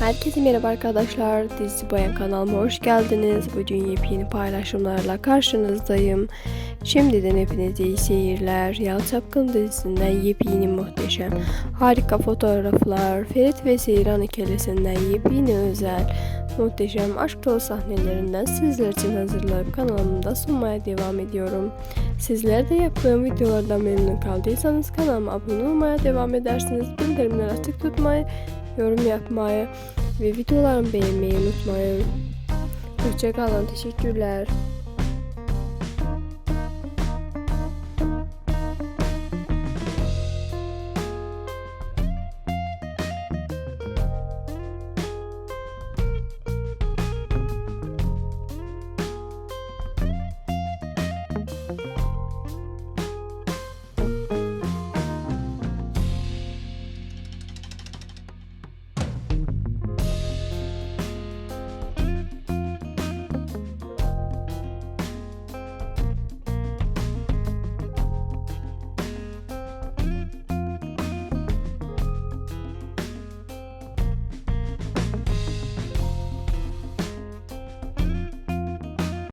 Herkese merhaba arkadaşlar. Dizi Bayan kanalıma hoş geldiniz. Bugün yepyeni paylaşımlarla karşınızdayım. Şimdiden hepinize iyi seyirler. Yal Çapkın dizisinden yepyeni muhteşem, harika fotoğraflar, Ferit ve Seyran ikilisinden yepyeni özel, muhteşem aşk dolu sahnelerinden sizler için hazırlayıp kanalımda sunmaya devam ediyorum. Sizler de yaptığım videolardan memnun kaldıysanız kanalıma abone olmaya devam edersiniz. Bildirimleri açık tutmayı, yorum yapmayı ve videolarımı beğenmeyi unutmayın. Hoşçakalın. Teşekkürler.